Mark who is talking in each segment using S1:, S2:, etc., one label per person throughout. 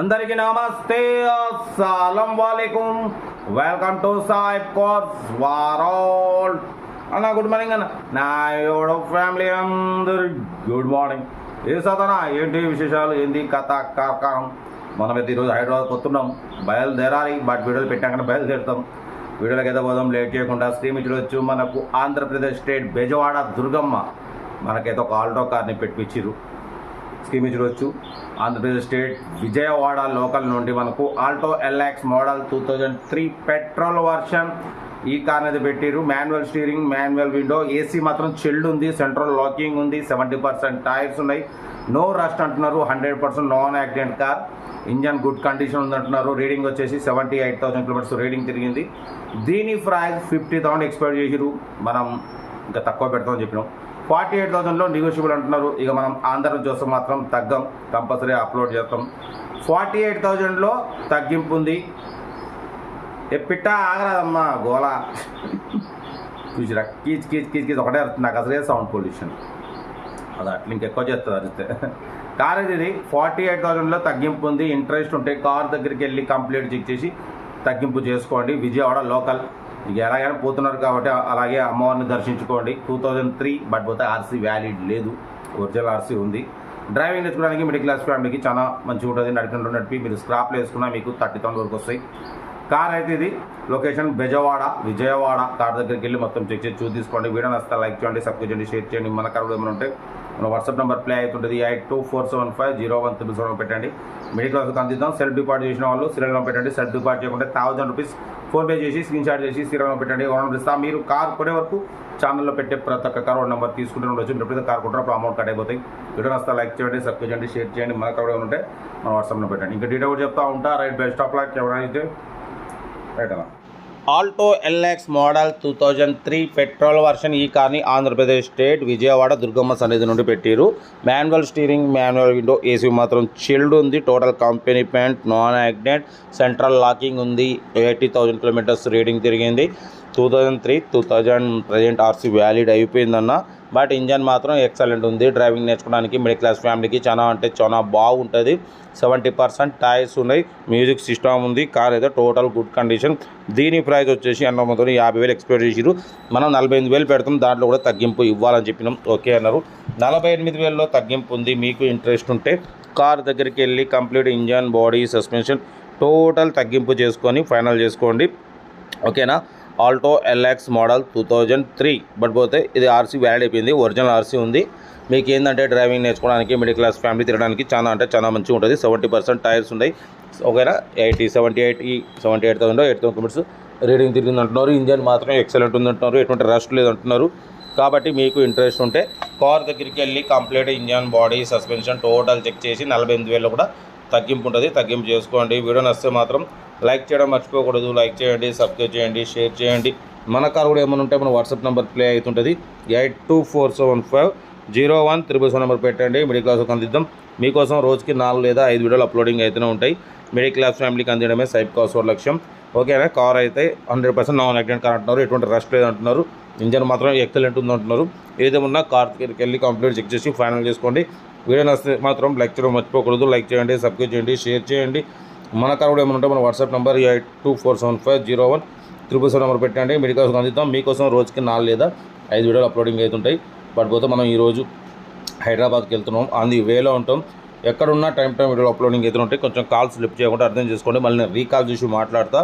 S1: అందరికీ నమస్తే. అస్సలం వాలేకుం వెల్కమ్ టు సాయిబ్ కోర్స్ వారోల్. అన్న గుడ్ మార్నింగ్ అన్న. నా ఎవడో ఫ్యామిలీ అందరు గుడ్ మార్నింగ్. ఏ సతనా ఏంటి విశేషాలు? ఏంటి కథ కాకారం మనమైతే ఈరోజు హైదరాబాద్ వస్తున్నాం. బయలుదేరాలి. బట్ వీడియోలు పెట్టాకనే బయలుదేరుతాం. వీడియోలోకి అయితే పోదాం. లేట్ చేయకుండా స్ట్రీమ్ మనకు ఆంధ్రప్రదేశ్ స్టేట్ బెజవాడ దుర్గమ్మ మనకైతే ఒక ఆల్టో కార్ని పెట్టించారు స్కీమ్ చూడవచ్చు ఆంధ్రప్రదేశ్ స్టేట్ విజయవాడ లోకల్ నుండి మనకు Alto LX model two thousand three petrol version ఈ కార్ అనేది పెట్టిరు manual steering manual window AC మాత్రం చిల్డ్ ఉంది సెంట్రల్ లాకింగ్ ఉంది సెవెంటీ పర్సెంట్ టైర్స్ ఉన్నాయి. నో రస్ట్ అంటున్నారు hundred percent non accident car. Engine good condition ఉంది అంటున్నారు. రీడింగ్ వచ్చేసి seventy eight thousand kilometres reading తిరిగింది. దీని ప్రైస్ ఫిఫ్టీ థౌసండ్ ఎక్స్పెక్ట్ చేసిరు మనం ఇంకా తక్కువ పెడతామని చెప్పినాం. ఫార్టీ ఎయిట్ థౌసండ్లో నెగోషియబుల్ అంటున్నారు. ఇక మనం ఆంధ్రం చూస్తే మాత్రం తగ్గం కంపల్సరీ అప్లోడ్ చేస్తాం. ఫార్టీ ఎయిట్ థౌజండ్లో తగ్గింపు ఉంది. ఏ పిట్ట ఆగరాదమ్మా గోళ చూసిరా కీచ్ కీచ్ కీచ్ కీచ్. ఒకటే నాకు అసలే సౌండ్ పొల్యూషన్ అది అట్లా ఇంకెక్కువ చేస్తుంది అరిస్తే. కార్ ఇది ఇది. ఫార్టీ ఎయిట్ థౌసండ్లో తగ్గింపు ఉంది. ఇంట్రెస్ట్ ఉంటే కార్ దగ్గరికి వెళ్ళి కంప్లీట్ చెక్ చేసి తగ్గింపు చేసుకోండి. విజయవాడ లోకల్. ఇక ఎలాగైనా పోతున్నారు కాబట్టి అలాగే అమ్మవారిని దర్శించుకోండి. టూ థౌజండ్ త్రీ బట్ పోతే ఆర్సీ వ్యాలిడ్ లేదు. ఒరిజినల్ ఆర్సీ ఉంది. డ్రైవింగ్ నేర్చుకోవడానికి మిడిల్ క్లాస్ ఫ్యామిలీకి చాలా మంచిగా ఉంటుంది. నడుపుకుంటూ నడిపి మీరు స్క్రాప్లు వేసుకున్నా మీకు థర్టీ థౌసండ్ వరకు వస్తాయి. కార్ అయితే ఇది లొకేషన్ బెజవాడ విజయవాడ కార్ దగ్గరికి వెళ్ళి మొత్తం చెక్ చేసి చూసి తీసుకోండి వీడియో నస్తా లైక్ చేయండి సబ్స్క్రైబ్ చేయండి షేర్ చేయండి. మన కార్ ఏమైనా ఉంటే మన వాట్సాప్ నెంబర్ ప్లే అవుతుంటుంది. Eight two four seven five zero one triple seven పెట్టండి. మిడిల్ క్లాస్కి అందిద్దాం. సెల్ఫ్ డిపాజిట్ చేసిన వాళ్ళు సీరియల్ పెట్టండి. సెల్ఫ్ డిపాజిట్ చేయకుండా థౌసండ్ రూపీస్ ఫోన్పే చేసి స్క్రీన్ షాట్ చేసి సీరియల్ పెట్టండి. ఓనర్ ఇస్తా. మీరు కార్ కొనే వరకు ఛానల్లో పెట్టే ప్రతి ఒక్క కార్ నెంబర్ తీసుకుంటే ఉండొచ్చు. మీరు ఎప్పుడైతే కార్ కొంటారో అప్పుడు అమౌంట్ కట్ అయిపోతాయి. వీడియో నస్తా లైక్ చేయండి సబ్స్క్రైబ్ చేయండి షేర్ చేయండి. మన కార్ ఏమైనా ఉంటే మన వాట్సాప్లో పెట్టండి. ఇంకా డీటెయిల్ చెప్తా ఉంటా. రైట్ బెస్ట్ ఆఫ్ లాక్ ఎవరైనా Alto LX model two thousand three petrol version ఈ కార్ని ఆంధ్రప్రదేశ్ స్టేట్ విజయవాడ దుర్గమ్మ సన్నిధి నుండి పెట్టారు manual steering manual window AC మాత్రం చిల్డ్ ఉంది. టోటల్ కంపెనీ ప్యాంట్ నాన్ యాగ్నెట్ సెంట్రల్ లాకింగ్ ఉంది. ఎయిటీ థౌజండ్ కిలోమీటర్స్ రీడింగ్ తిరిగింది. Two thousand three two thousand present RC valid అయిపోయిందన్న. But engine మాత్రం ఎక్సలెంట్ ఉంది. డ్రైవింగ్ నేర్చుకోవడానికి మిడిల్ క్లాస్ ఫ్యామిలీకి చాలా అంటే చాలా బాగుంటుంది. సెవెంటీ పర్సెంట్ టైర్స్ ఉన్నాయి. మ్యూజిక్ సిస్టమ్ ఉంది. కార్ అయితే టోటల్ గుడ్ కండిషన్ దీని ప్రైస్ వచ్చేసి అన్న మొత్తం యాభై వేలు ఎక్స్పెక్ట్ చేసిరు మనం నలభై ఎనిమిది వేలు పెడతాం దాంట్లో కూడా తగ్గింపు ఇవ్వాలని చెప్పినాం. ఓకే అన్నారు. నలభై ఎనిమిది వేలలో తగ్గింపు ఉంది. మీకు ఇంట్రెస్ట్ ఉంటే కార్ దగ్గరికి వెళ్ళి complete engine body suspension total తగ్గింపు చేసుకొని ఫైనల్ చేసుకోండి. ఓకేనా? Alto LX model two thousand three. But పోతే ఇది ఆర్సీ వ్యాలిడ్ అయిపోయింది. ఒరిజినల్ ఆర్సీ ఉంది. మీకు ఏంటంటే డ్రైవింగ్ నేర్చుకోవడానికి మిడిల్ క్లాస్ ఫ్యామిలీ తిరగడానికి చాలా అంటే చాలా మంచిగా ఉంటుంది. సెవెంటీ పర్సెంట్ టైర్స్ ఉన్నాయి. ఓకేనా ఎయిటీ సెవెంటీ ఎయిట్ ఈ seventy eight thousand eight thousand kilometres reading తిరిగింది అంటున్నారు ఇంజన్ మాత్రం ఎక్సలెంట్ ఉంది అంటున్నారు ఎటువంటి రస్ట్ లేదంటున్నారు. కాబట్టి మీకు ఇంట్రెస్ట్ ఉంటే కార్ దగ్గరికి వెళ్ళి complete engine body suspension total check చేసి నలభై ఎనిమిది వేలు కూడా తగ్గింపు ఉంటుంది. తగ్గింపు చేసుకోండి. వీడియో నచ్చితే మాత్రం లైక్ చేయడం మర్చిపోకూడదు. లైక్ చేయండి సబ్స్క్రైబ్ చేయండి షేర్ చేయండి. మన కార్ కూడా ఏమైనా ఉంటే మన వాట్సాప్ నెంబర్ ప్లే అవుతుంటుంది. Eight two four seven five zero one triple seven number పెట్టండి. మిడిల్ క్లాస్కి అందిద్దాం. మీకోసం రోజుకి నాలుగు లేదా ఐదు వీడియోలు అప్లోడింగ్ అయితేనే ఉంటాయి. మిడిల్ క్లాస్ ఫ్యామిలీకి అందించడమే సైబ్ కాస్ లక్ష్యం. ఓకేనా? కార్ అయితే hundred percent non accident car అంటున్నారు. ఎటువంటి రష్ లేదంటున్నారు. ఇంజన్ మాత్రం ఎక్సలెంట్ ఉంది అంటున్నారు ఏదేమన్నా కార్ దగ్గరికి వెళ్ళి కంప్లీట్ చెక్ చేసి ఫైనల్ చేసుకోండి. వీడియో నచ్చితే మాత్రం లైక్ చేయడం మర్చిపోకూడదు. లైక్ చేయండి సబ్స్క్రైబ్ చేయండి షేర్ చేయండి. మన కార్ కూడా ఏమైనా ఉంటే మన WhatsApp number eight two four seven five zero one triple seven number పెట్టండి. మీరు కోసం అందిద్దాం. మీకోసం రోజుకి నాలుగు లేదా ఐదు వీడియోలు అప్లోడింగ్ అవుతుంటాయి. బట్ పోతే మనం ఈరోజు హైదరాబాద్కి వెళ్తున్నాం. ఆన్ ది వేలో ఉంటాం. ఎక్కడున్నా టైం టైం వీడియోలు అప్లోడింగ్ అవుతుంటాయి కొంచెం కాల్స్ లిఫ్ట్ చేయకుండా అర్థం చేసుకోండి. మళ్ళీ నేను రీకాల్ చూసి మాట్లాడతా.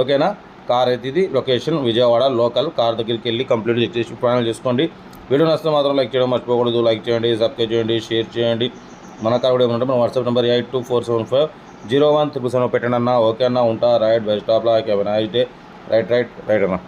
S1: ఓకేనా? కార్ అయితే ఇది లొకేషన్ విజయవాడ లోకల్. కార్ దగ్గరికి వెళ్ళి కంప్లీట్ చెక్ చేసి ప్రయాణం చేసుకోండి. వీడియో నచ్చితే మాత్రం లైక్ చేయడం మర్చిపోకూడదు. లైక్ చేయండి సబ్స్క్రైబ్ చేయండి షేర్ చేయండి. మన కార్ కూడా ఏమంటే మన WhatsApp number eight two four seven five zero one triple seven పెట్టండి అన్న. ఓకే అన్న ఉంటా right best స్టాప్లో luck nice day. Right right right అన్న.